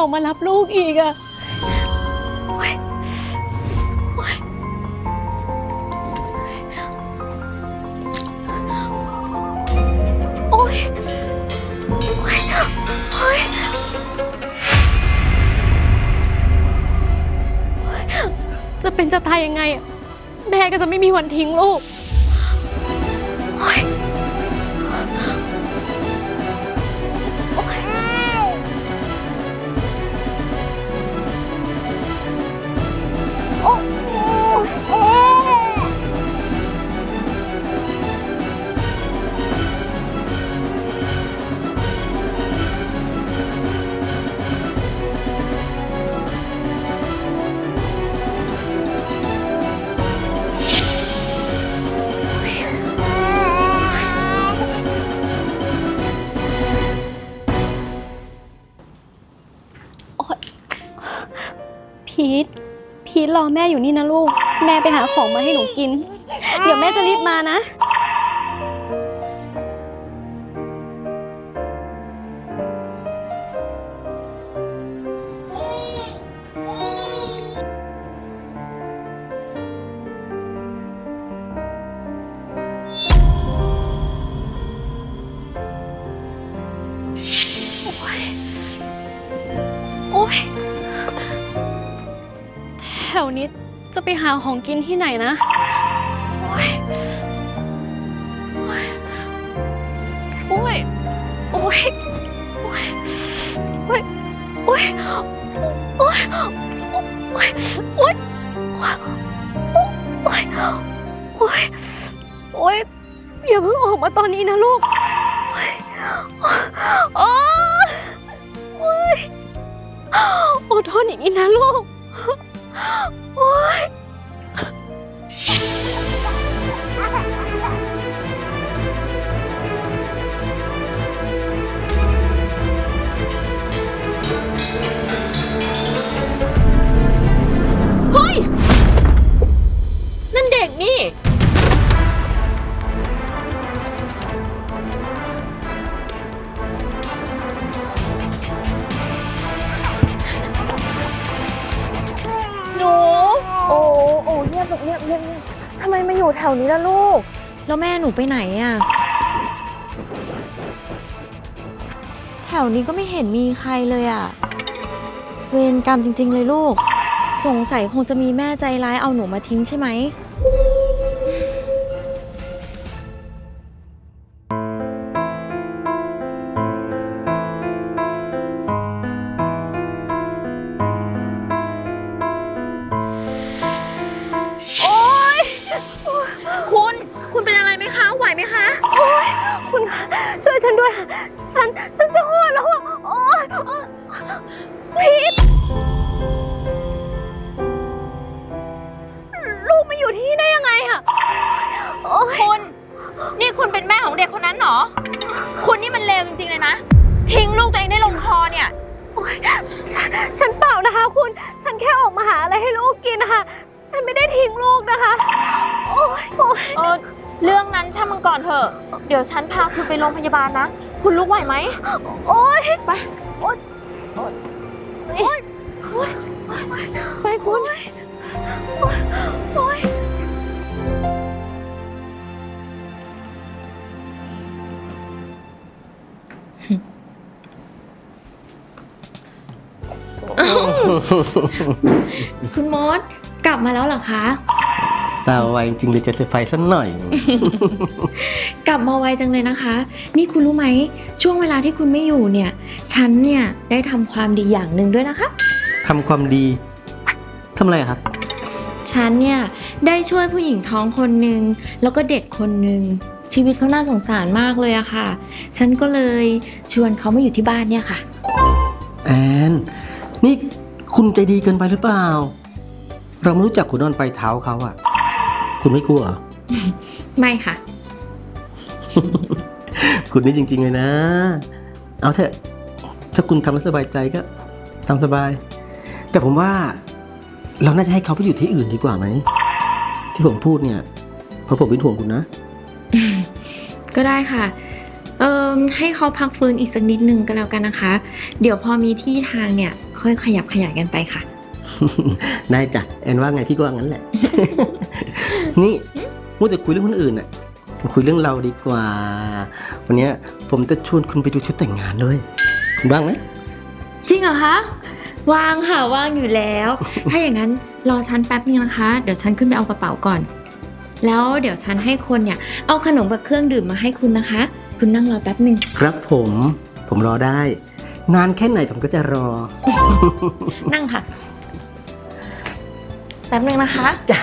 ออกมารับลูกอีกอะโอ๊ยโอ๊ยโอ๊ยจะเป็นจะตายยังไง แม่ก็จะไม่มีวันทิ้งลูก อแม่อยู่นี่นะลูก แม่ไปหาของมาให้หนูกิน เดี๋ยวแม่จะรีบมานะ โอ๊ยแถวนี้จะไปหาของกินที่ไหนนะโอ๊ยโอ๊ยโอ๊ยโอ๊ยโอ๊ยโอ๊ยโอ๊ยโอ๊ยโอ๊ยโอ๊ยโอ๊ยโอ๊ยโอ๊ยอย่าเพิ่งออกมาตอนนี้นะลูกโอ๊ยโอ๊ยโอ๊ยอดทนอีกนิดนะลูก โอ๊ย เงียบลูกเงียเงียบเงียบทำไมมาอยู่แถวนี้ล่ะลูก แล้วแม่หนูไปไหนอะแถวนี้ก็ไม่เห็นมีใครเลยอะเวรกรรมจริง ๆ เลยลูก สงสัยคงจะมีแม่ใจร้ายเอาหนูมาทิ้งใช่ไหม เรื่องนั้นช่างมันก่อนเถอะ เดี๋ยวฉันพาคุณไปโรงพยาบาลนะ คุณลุกไหวไหม โอ๊ย ไป โอ๊ย โอ๊ย โอ๊ยโอ๊ยไปคุณโอ๊ยคุณมดกลับมาแล้วเหรอคะ ตาไวจริงๆเลยจะไฟสักหน่อย กลับมาไวจังเลยนะคะ นี่คุณรู้ไหม ช่วงเวลาที่คุณไม่อยู่เนี่ย ฉันเนี่ยได้ทำความดีอย่างหนึ่งด้วยนะคะทำความดีทำอะไรอะครับ ฉันเนี่ยได้ช่วยผู้หญิงท้องคนหนึ่งแล้วก็เด็กคนหนึ่งชีวิตเขาน่าสงสารมากเลยอะค่ะ ฉันก็เลยชวนเขามาอยู่ที่บ้านเนี่ยค่ะ แอน นี่คุณใจดีเกินไปหรือเปล่า เราไม่รู้จักขุนนอนไปลายเท้าเขาอะ คุณไม่กลัวเหรอ ไม่ค่ะ คุณนี่จริง ๆ เลยนะ เอาเถอะ ถ้าคุณทำแล้วสบายใจก็ทำสบาย แต่ผมว่าเราน่าจะให้เขาไปอยู่ที่อื่นดีกว่าไหม ที่ผมพูดเนี่ย เพราะผมเป็นห่วงคุณนะ ก็ได้ค่ะ เอ่อให้เขาพักฟื้นอีกสักนิดนึงก็แล้วกันนะคะ เดี๋ยวพอมีที่ทางเนี่ย ค่อยขยับขยายกันไปค่ะ ได้จ้ะแอนว่าไงพี่ก็ว่างั้นแหละ นี่มัวแต่คุยเรื่องคนอื่นอะมาคุยเรื่องเราดีกว่า วันเนี้ยผมจะชวนคุณไปดูชุดแต่งงานด้วยคุณว่างไหมจริงเหรอคะว่างค่ะว่างอยู่แล้ว ถ้าอย่างนั้นรอฉันแป๊บนึงนะคะ เดี๋ยวฉันขึ้นไปเอากระเป๋าก่อน แล้วเดี๋ยวฉันให้คนเนี่ย เอาขนมกับเครื่องดื่มมาให้คุณนะคะ คุณนั่งรอแป๊บนึงครับผมผมรอได้ นานแค่ไหนผมก็จะรอ นั่งค่ะ แป๊บนึงนะคะจ้ะ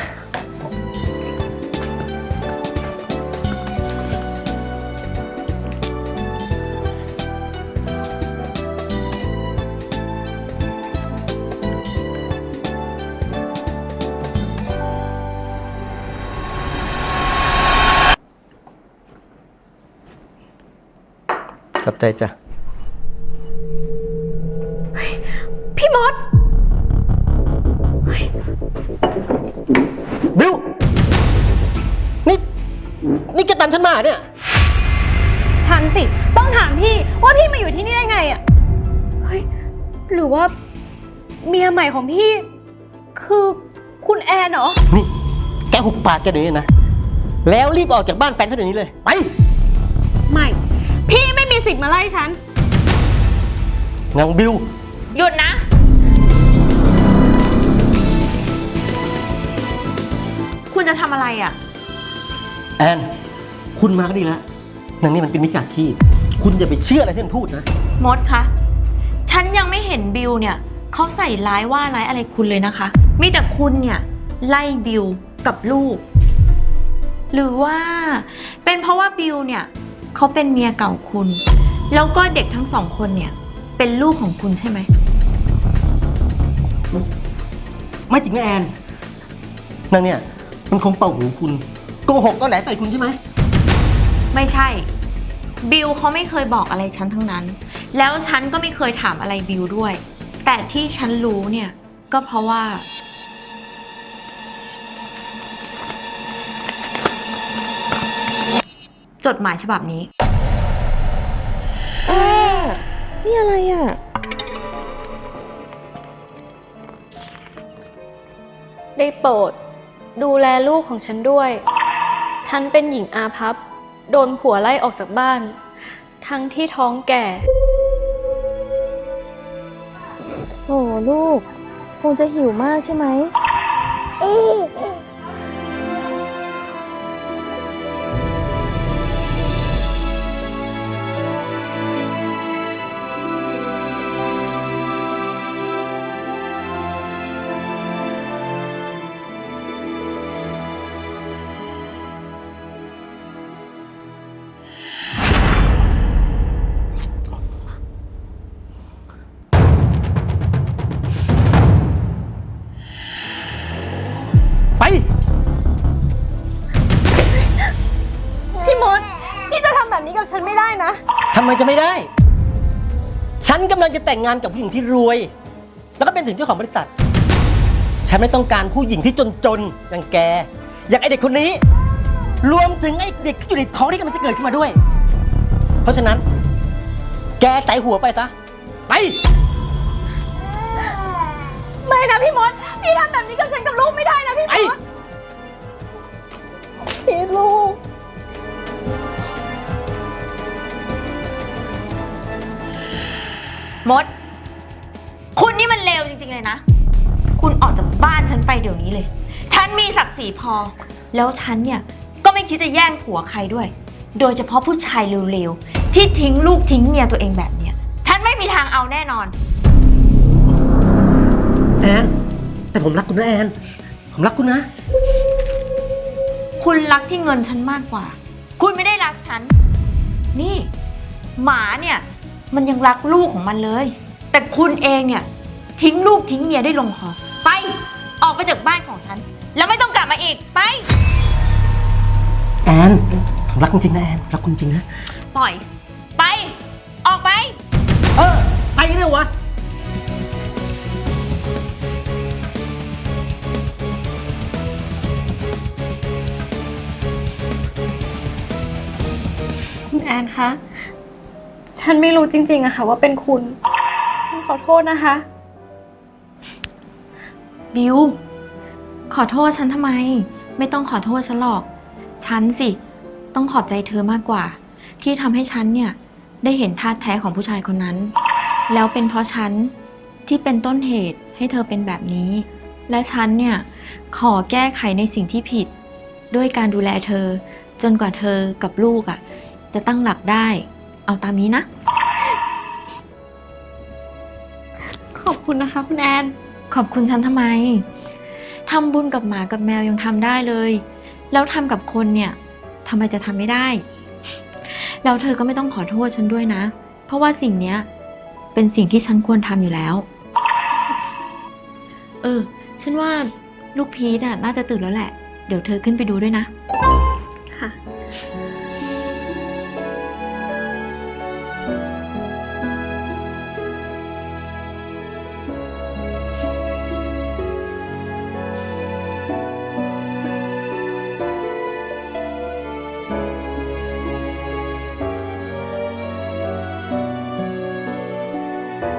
ขอบใจจ้ะ พี่มด บิว นี่ นี่แกตามฉันมาเนี่ย ฉันสิ ต้องถามพี่ว่าพี่มาอยู่ที่นี่ได้ไงอะเฮ้ย หรือว่า เมียใหม่ของพี่ คือคุณแอนเหรอนี่แกหุบปากแกเดี๋ยวนี้นะ แล้วรีบออกจากบ้านแฟนฉันเดี๋ยวนี้เลย ไป ไม่ พี่ไม่มี สิทธิ์มาไล่ฉัน นางบิว หยุดนะ คุณจะทำอะไรอะ แอน คุณมาก็ดีแล้วนางนี่มันเป็นมิจฉาชีพ คุณอย่าไปเชื่ออะไรที่มันพูดนะ มดคะ ฉันยังไม่เห็นบิวเนี่ย เขาใส่ร้ายว่าร้ายอะไรคุณเลยนะคะ มีแต่คุณเนี่ย ไล่บิวกับลูก หรือว่าเป็นเพราะว่าบิวเนี่ย เขาเป็นเมียเก่าคุณ แล้วก็เด็กทั้งสองคนเนี่ย เป็นลูกของคุณใช่ไหม ไม่จริงนะแอนนางเนี่ยมันคงเป่าหูคุณโกหกก็แหละใส่คุณใช่ไหมไม่ใช่ บิวเขาไม่เคยบอกอะไรฉันทั้งนั้น แล้วฉันก็ไม่เคยถามอะไรบิวด้วย แต่ที่ฉันรู้เนี่ย ก็เพราะว่า จดหมายฉบับนี้นี่อะไรอะ ได้โปรด ดูแลลูกของฉันด้วย ฉันเป็นหญิงอาภัพโดนผัวไล่ออกจากบ้าน ทั้งที่ท้องแก่โอ้ลูก คงจะหิวมากใช่ไหมไป ทำไมจะไม่ได้ ฉันกำลังจะแต่งงานกับผู้หญิงที่รวย แล้วก็เป็นถึงเจ้าของบริษัท ฉันไม่ต้องการผู้หญิงที่จนๆ อย่างแก อย่างไอเด็กคนนี้ รวมถึงไอเด็กที่อยู่ในท้องที่กำลังจะเกิดขึ้นมาด้วย เพราะฉะนั้น แกไต่หัวไปซะ ไป ไม่นะพี่มด พี่ทำแบบนี้กับฉันกับลูกไม่ได้นะพี่มไอ้ดพี่ลูก มด คุณนี่มันเลวจริงๆเลยนะ คุณออกจากบ้านฉันไปเดี๋ยวนี้เลย ฉันมีศักดิ์ศรีพอ แล้วฉันเนี่ยก็ไม่คิดจะแย่งผัวใครด้วย โดยเฉพาะผู้ชายเร็วๆ ที่ทิ้งลูกทิ้งเมียตัวเองแบบเนี้ย ฉันไม่มีทางเอาแน่นอน แอน แต่ผมรักคุณนะแอน ผมรักคุณนะ คุณรักที่เงินฉันมากกว่า คุณไม่ได้รักฉัน นี่ หมาเนี่ย มันยังรักลูกของมันเลย แต่คุณเองเนี่ย ทิ้งลูกทิ้งเมียได้ลงคอไป ออกไปจากบ้านของฉัน แล้วไม่ต้องกลับมาอีก ไป แอนผมรักจริงๆนะแอนรักคุณจริงนะ ปล่อย ไป ออกไป เออ ไปกันเลยวะ คุณแอนคะ ฉันไม่รู้จริงๆอะค่ะ ว่าเป็นคุณ ฉันขอโทษนะคะ บิว ขอโทษฉันทำไม ไม่ต้องขอโทษฉันหรอก ฉันสิ ต้องขอบใจเธอมากกว่า ที่ทำให้ฉันเนี่ย ได้เห็นท่าตุแท้ของผู้ชายคนนั้น แล้วเป็นเพราะฉันที่เป็นต้นเหตุให้เธอเป็นแบบนี้ และฉันเนี่ย ขอแก้ไขในสิ่งที่ผิด ด้วยการดูแลเธอ จนกว่าเธอกับลูกอะ่ะ จะตั้งหลักได้ เอาตามนี้นะ ขอบคุณนะคะ คุณแอน ขอบคุณฉันทำไมทำบุญกับหมากับแมวยังทำได้เลย แล้วทำกับคนเนี่ยทำไมจะทำไม่ได้ แล้วเธอก็ไม่ต้องขอโทษฉันด้วยนะ เพราะว่าสิ่งเนี้ยเป็นสิ่งที่ฉันควรทำอยู่แล้ว เออ ฉันว่าลูกพีทน่ะน่าจะตื่นแล้วแหละ เดี๋ยวเธอขึ้นไปดูด้วยนะ ค่ะ